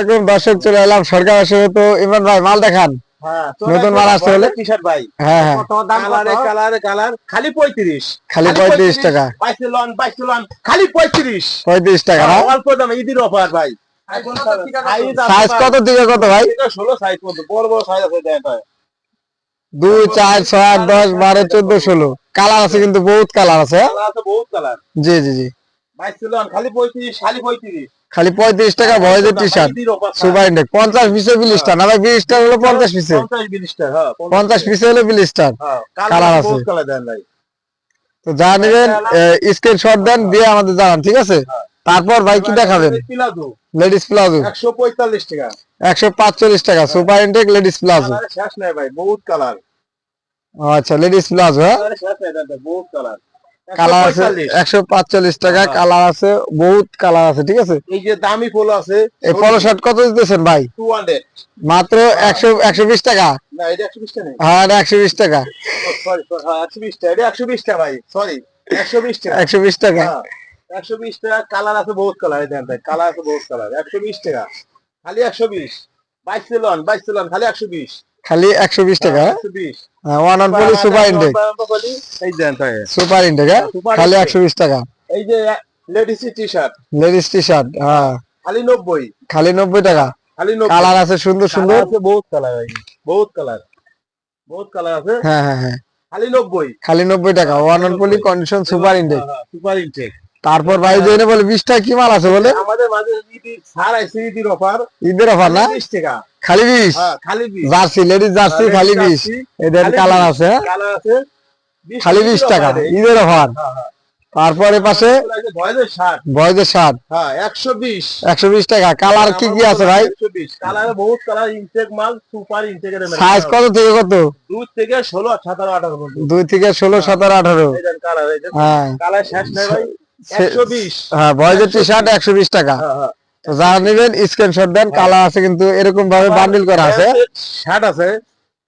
আলাইকুম দর্শক চলে এলাম সরকার আসলে তো। ইমরান ভাই মাল দেখান। হ্যাঁ নতুন মাল আসছে বলে? ভাই। হ্যাঁ হ্যাঁ। কালারে কালারে কালার। খালি পঁয়ত্রিশ। খালি 35 টাকা। বাইশে লন বাইশে লন খালি পঁয়ত্রিশ। পঁয়ত্রিশ টাকা অল্প দামে ঈদের অফার ভাই। সাইজ কত? থেকে কত ভাই? ষোলো সাইজ বড় বড় সাইজ আছে দুই চার ছয় আট দশ বারো চোদ্দ ষোলো। কালার আছে কিন্তু বহুত কালার আছে হ্যাঁ? কালার আছে বহুত কালার। জি জি জি। বাইশে লন খালি পঁয়ত্রিশ খালি পঁয়ত্রিশ। খালি পঁয়ত্রিশ টাকা ভয়েজের টি শার্ট সুপার ইন্ডেক্স পঞ্চাশ পিসে বিলিস্টার না ভাই বিলিস্টার হলো পঞ্চাশ পিসে পঞ্চাশ বিশটা হ্যাঁ পিসে হলো বিলিস্টার হ্যাঁ কালার আছে। তো যা নেবেন স্ক্রিনশট দেন দিয়ে আমাদের জানান ঠিক আছে? তারপর ভাই কি দেখাবেন? লেডিস প্লাজো একশো পঁয়তাল্লিশ টাকা। একশো পাঁচচল্লিশ টাকা সুপার ইন্টেক লেডিস প্লাজো শেষ নাই ভাই বহুত কালার। আচ্ছা লেডিস প্লাজো হ্যাঁ? বহুত কালার। কালার আছে একশো পাঁচচল্লিশ টাকা হ্যাঁ। কালার আছে বহুত কালার আছে ঠিক আছে এই যে দামি পোলো আছে এই পলো শার্ট কত দিতেছেন ভাই মাত্র একশো একশো বিশ টাকা হ্যাঁ একশো বিশ টাকা সরি হ্যাঁ একশো একশো বিশটা ভাই সরি একশো বিশ টাকা একশো বিশ টাকা হ্যাঁ, একশো বিশ টাকা কালার আছে বহুত কালার দেন ভাই কালার আছে বহুত কালার একশো বিশ টাকা খালি একশো বিশ বাইশ বাইশ খালি একশো বিশ খালি একশো বিশ টাকা একশো বিশ ওয়ান ফোর সুপার ইন্টেক এই দেন তাই। সুপার ইন্টেক হ্যাঁ? খালি টাকা। এই যে ladies T shirt ladies T shirt হ্যাঁ। খালি নব্বই। খালি নব্বই টাকা। খালি নব্বই। কালার আছে সুন্দর সুন্দর। আছে বহুত কালার বহুত কালার বহুত কালার আছে। হ্যাঁ হ্যাঁ হ্যাঁ। খালি নব্বই। খালি নব্বই টাকা। One poly condition super intake super intake তারপর ভাই জেনে বলে বিশ টাকা কি মাল আছে বলে? আমাদের মাঝে ঈদের ছাড় আছে ঈদের অফার ঈদের অফার না? বিশ টাকা। খালি বিশ হ্যাঁ জার্সি লেডিস জার্সি খালি বিশ এদের কালার আছে হ্যাঁ? কালার আছে 20 খালি বিশ টাকা ঈদের অফার। হ্যাঁ, হ্যাঁ। তারপরে পাশে শার্ট হ্যাঁ একশো বিশ। একশো বিশ টাকা। কালার কি কি আছে ভাই? বহুত কালার ইনটেক মাল সুপার সাইজ কত থেকে কত? দুই থেকে ষোলো সতেরো আঠারো দুই থেকে ষোলো সতেরো আঠারো। হ্যাঁ। কালার শেষ নাই ভাই। একশো বিশ। হ্যাঁ বয়সের টি শার্ট একশো বিশ টাকা। হ্যাঁ হ্যাঁ। তো যারা নেবেন স্ক্রিনশট দেন কালার আছে কিন্তু এরকম ভাবে বান্ডিল করা আছে। ষাট আছে।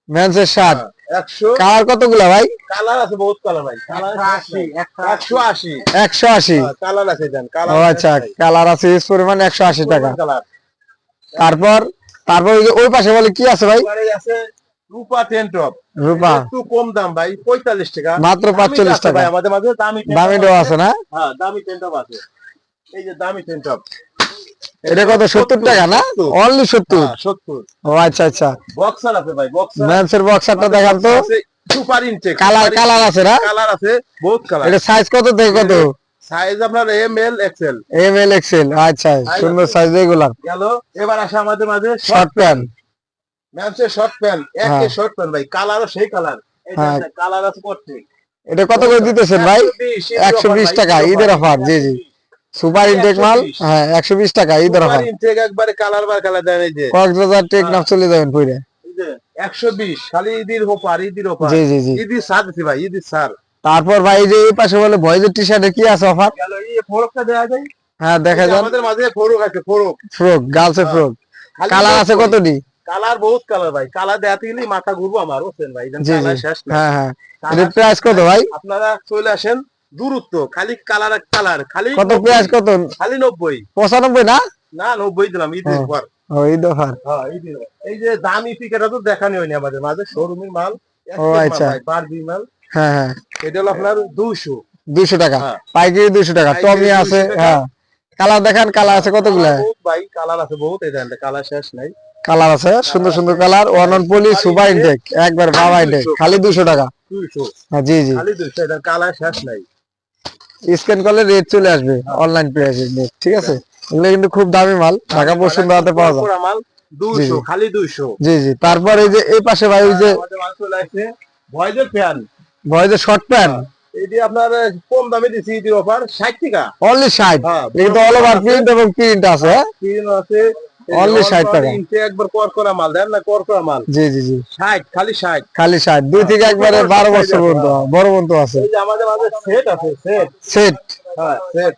মেন্সের শার্ট একশো। কালার কতগুলা ভাই? কালার আছে বহুত কালার ভাই। একশো আশি একশো আশি। কালার আছে ও আচ্ছা কালার আছে ইউজ পরিমাণ একশো আশি টাকা। তারপর তারপর ওই যে ওই পাশে বলে কি আছে ভাই? আছে রূপা টেন টপ রূপা। একটু কম দাম ভাই পঁয়তাল্লিশ টাকা। মাত্র পাঁচচল্লিশ টাকা। ভাই আমাদের মাঝে দামি টেন দামি ডো আছে। না? হ্যাঁ দামি টেন টপ আছে। এই যে দামি টেন টপ এটা কত সত্তর। টাকা না? অনলি সত্তর? সত্তর। ও আচ্ছা আচ্ছা। বক্সার আছে ভাই বক্সার মেন্সের বক্সারটা দেখান তো। সুপার ইনটেক কালার কালার আছে না? কালার আছে বহুত কালার এটা সাইজ কত থেকে কত? সাইজ আপনার M L XL M L XL আচ্ছা সুন্দর সাইজ রেগুলার গেল এবার আসে আমাদের মাঝে শর্ট প্যান্ট ম্যামসের শর্ট প্যান্ট একে হ্যাঁ। শর্ট প্যান্ট ভাই কালারও সেই কালার হ্যাঁ। কালার আছে প্রত্যেক। এটা কত করে দিতেছেন ভাই? 120 টাকা, ঈদের offer, জি, জি। সুপার ইনটেক মাল? হ্যাঁ একশো বিশ টাকা ঈদের অফার ইনটেক একবারে কালার বার কালার দেন এই যে। কক্সবাজার টেকনাফ চলে যাবেন পুরে একশো বিশ খালি ঈদের অফার ঈদের অফার। জি জি জি। ঈদের সার দিছি ভাই ঈদের সার। তারপর ভাই যে এই পাশে বলে ভয়েজের টি শার্টে কি আছে অফার? দেওয়া যায়। হ্যাঁ দেখা এই যে আমাদের মাঝে ফরক আছে ফরক। ফ্রক গার্লসের ফ্রক। কালার আছে কতটি কালার বহুত কালার ভাই। কালার দেখাতে গেলেই মাথা ঘুরবো আমার বুঝছেন ভাই। শেষ হ্যাঁ হ্যাঁ। প্রাইস কত ভাই? আপনারা চলে আসেন। দূরত্ব খালি কালার কালার খালি কত 90 প্রাইস কত? খালি নব্বই। পঁচানব্বই না? না নব্বই দিলাম ঈদের হ্যাঁ। ও ঈদ অফার হ্যাঁ। এই যে দামি পিকেটা তো দেখানি হয়নি আমাদের মাঝে শোরুমের মাল ও, আচ্ছা। বারবি মাল। হ্যাঁ হ্যাঁ। এটা হলো আপনার দুশো টাকা। পাইকারি দুইশো টাকা। টমি আছে হ্যাঁ। কালার দেখান কালার আছে কতগুলা? ভাই কালার আছে বহুত এই কালার শেষ নাই। কালার আছে সুন্দর সুন্দর colour one one poly super intake একবার বাবা ইনটেক খালি দুশো টাকা। দুইশো। জি জি। খালি এটা কালার শেষ নাই। স্ক্যান করলে রেট চলে আসবে অনলাইন প্রাইসে ঠিক আছে? এগুলো কিন্তু খুব দামি মাল ঢাকা বসুন্ধরাতে পাওয়া যায়। খালি দুইশো। জি জি। তারপর এই যে এই পাশে ভাই ওই যে ভয়েজের ফ্যান বয়েজের শর্ট প্যান্ট এই যে আপনার কম দামে দিচ্ছি ঈদের অফার ষাট টাকা। অনলি ষাট? হ্যাঁ, কিন্তু অল ওভার প্রিন্ট এবং প্রিন্ট আছে হ্যাঁ? তিন আছে 60 টাকা। একবার কর করা মাল দেন না কর করা মাল। জি জি জি। ষাট খালি খালি ষাট। দুই থেকে একবারে বড় বারো বছর পর্যন্ত হ্যাঁ। বড় পর্যন্ত আছে। এই যে আমাদের মাঝে সেট আছে সেট সেট হ্যাঁ সেট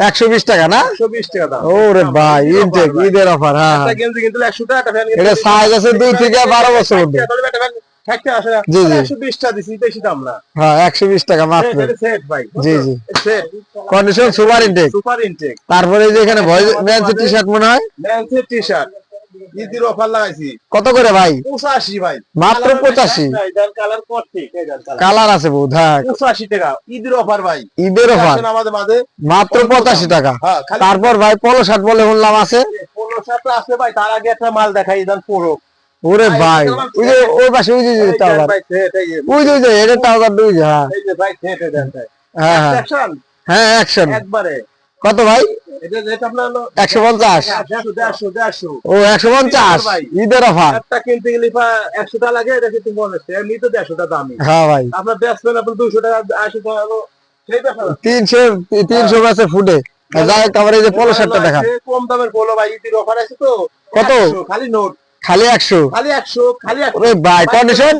একশো বিশ টাকা না? টাকা দাম। ওরে ভাই ঈদের ইনটেক ঈদের অফার হ্যাঁ। হ্যাঁ গেঞ্জি কিন্তু টাকা ফ্যান এটা size আছে দুই থেকে বারো বছর ষাট জি, জি। একশো দিছি বেশি দাম না। হ্যাঁ একশো বিশ টাকা মাত্র ভাই। জি, জি। Condition super intake super intake তারপরে এই যে এখানে ভয়েস টি শার্ট মনে হয়? ম্যানসের টি শার্ট ঈদের অফার লাগাইছি। কত করে ভাই? পঁচাশি ভাই। মাত্র 85 কালার কালার কালার আছে হ্যাঁ। পঁচাশি টাকা। ঈদের অফার ভাই। ঈদের অফার আমাদের মাঝে। মাত্র পঁচাশি টাকা। হ্যাঁ তারপর ভাই পলো শার্ট বলে শুনলাম আছে। পনেরো সাতটা আসবে ভাই তার আগে একটা মাল দেখাই দেন পুরো ওরে ভাই ওই যে ওই পাশে ওই যে টাওয়ার। ওই যে ওই যে এটা টাওয়ার দুই হ্যাঁ। হ্যাঁ হ্যাঁ। হ্যাঁ অ্যাকশন একবারে। কত ভাই? একশো পঞ্চাশ। দেড়শো ও একশো পঞ্চাশ। ঈদের অফার। কিনতে গেলে একশো টাকা লাগে এটা কিন্তু এমনি তো দেড়শো টাকা দামি। হ্যাঁ ভাই। আপনার বেচবেন আপনার দুশো টাকা আশি টাকা হলো তিনশো তিনশো গাছে ফুটে। যাই এই যে পলো শার্টটা দেখা কম দামের পলো ভাই ঈদের অফার আছে তো। কত? খালি নোট। খালি একশো। খালি একশো খালি একশো। ওরে ভাই কন্ডিশন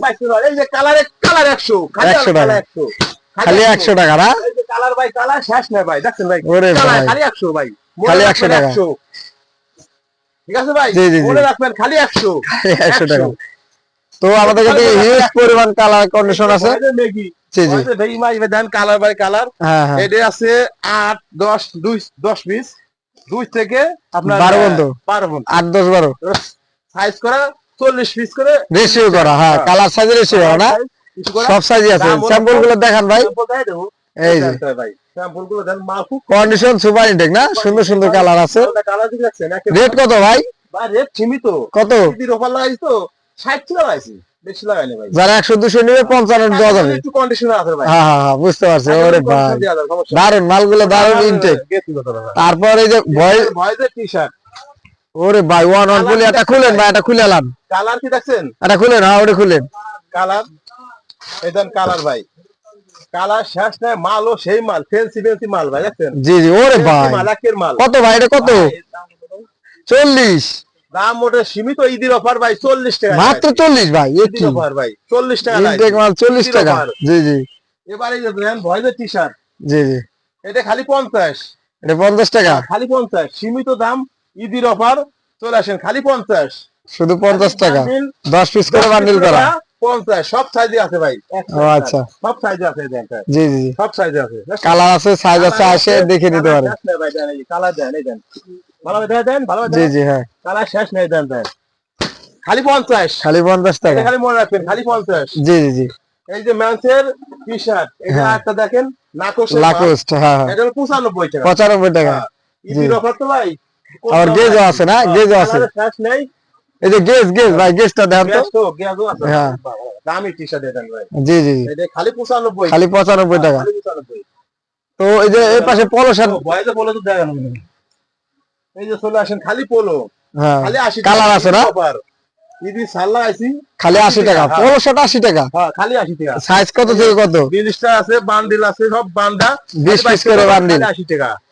এই যে কালার কালার একশো খালি 100 টাকা। কালার একশো। খালি একশো টাকা না? এই যে কালার ভাই কালার শেষ নাই ভাই দেখছেন ভাই? ওরে ভাই। খালি একশো ভাই। খালি 100 টাকা। 100 ঠিক আছে ভাই। মনে রাখবেন খালি একশো। একশো টাকা। তো আমাদের কাছে হিউজ পরিমাণ কালার কন্ডিশন আছে। জি জি। ভাই মাই দেন কালার বাই কালার এটা আছে আট দশ দুই দশ পিস দুই থেকে আপনার বারো পর্যন্ত। বারো পর্যন্ত আট দশ বারো। সাইজ করা চল্লিশ পিস করে রেশিও করা হ্যাঁ কালার সাইজ রেশিও না? সব সাইজই আছে। স্যাম্পলগুলো দেখান ভাই। এই যে। কন্ডিশন সুপার ইনটেক না? সুন্দর সুন্দর কালার আছে। রেট কত ভাই? ভাই রেট সীমিত। কত? অফার লাগাইছি তো ষাট টাকা লাগাইছি। বেশি লাগাইনি ভাই। যারা একশো দুশো নিবে পঞ্চান্ন দেওয়া যাবে। ভাই। হ্যাঁ হ্যাঁ হ্যাঁ বুঝতে পারছি। ওরে ভাই। দারুণ মালগুলো দারুণ ইনটেক। তারপর এই যে টি শার্ট ওরে ভাই ওয়ান ওয়ান বলি এটা খুলেন ভাই এটা খুলে এলাম কালার কি দেখছেন? এটা খুলেন হ্যাঁ ওটা খুলেন। কালার এদান কালার ভাই। কালার শেষ নাই মালও সেই মাল ফেন্সি ফেন্সি মাল ভাই দেখছেন? জি জি ওরে ভাই। মাল একের মাল। কত ভাই এটা কত? চল্লিশ। দাম ওটা সীমিত ঈদের অফার ভাই চল্লিশ টাকা মাত্র চল্লিশ ভাই এ কি অফার ভাই চল্লিশ টাকা নাই। ইনটেক মাল চল্লিশ ঈদের টাকা। জি জি। এবারে যে দেন ভয়েসের টি শার্ট জি জি। এটা খালি পঞ্চাশ। এটা পঞ্চাশ টাকা। খালি পঞ্চাশ। সীমিত দাম ঈদের অফার চলে আসেন খালি পঞ্চাশ। শুধু পঞ্চাশ টাকা। দশ পিস করে বান্ডিল করা। পঞ্চাশ। সব সাইজে আছে ভাই। আচ্ছা। সব সাইজে আছে দেন জি জি জি। সব সাইজে আছে। কালার আছে সাইজ আছে আসে দেখে নিতে পারে কালার দেন এই দেন ভালো দেন। দেন ভালো জি জি হ্যাঁ। কালার শেষ নেই দেন দেন। খালি পঞ্চাশ। খালি পঞ্চাশ টাকা। খালি মনে রাখবেন খালি পঞ্চাশ। জি জি জি। এই যে ম্যান্সের টি শার্ট এটা হ্যাঁ। একটা দেখেন। হ্যাঁ হ্যাঁ। এটা পঁচানব্বই টাকা। পঁচানব্বই টাকা। হ্যাঁ। ঈদের অফার তো ভাই আবার গেজও আছে না? গেজও আছে। এই যে গেজ গেজ ভাই গেজটা তো। হ্যাঁ। দামি টি শার্ট ভাই। জি জি। খালি পঁচানব্বই। খালি পঁচানব্বই টাকা। খালি তো এই যে এই পাশে পলো শার্ট বয়সে পোলো তো দেখেন এই যে চলে আসেন খালি পোলো হ্যাঁ। খালি আশি কালার আছে না? ঈদি সাল্লা আইছি খালি আশি টাকা। হ্যাঁ। পলো শার্ট আশি টাকা। হ্যাঁ খালি আশি টাকা। সাইজ কত থেকে কত? বিশটা আছে বান্ডিল আছে সব বান্ডা বিশ পিস করে বান্ডিল খালি আশি টাকা। সমস্যা নাই।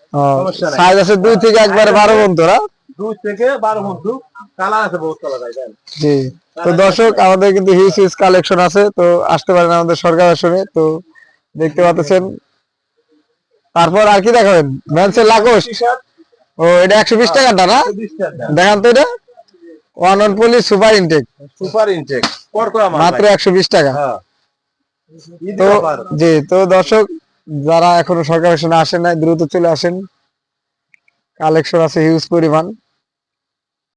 সাইজ আছে দুই থেকে একবারে বারো না? দুই থেকে বারো বন্ধু। কালার আছে বহুত কালার জি। তো দর্শক আমাদের কিন্তু হিউজ হিউজ কালেকশন আছে তো আসতে পারেন আমাদের সরকার আসনে তো দেখতে পাচ্ছেন। তারপর আর কি দেখাবেন? ম্যানসের লাকোস ও এটা একশো বিশ টাকাটা না? দেখান তো এটা। One one poly super intake super intake মাত্র একশো বিশ টাকা। হ্যাঁ। তো জি তো দর্শক যারা এখনও সরকারের আসনে নাই দ্রুত চলে আসেন। কালেকশন আছে হিউজ পরিমাণ।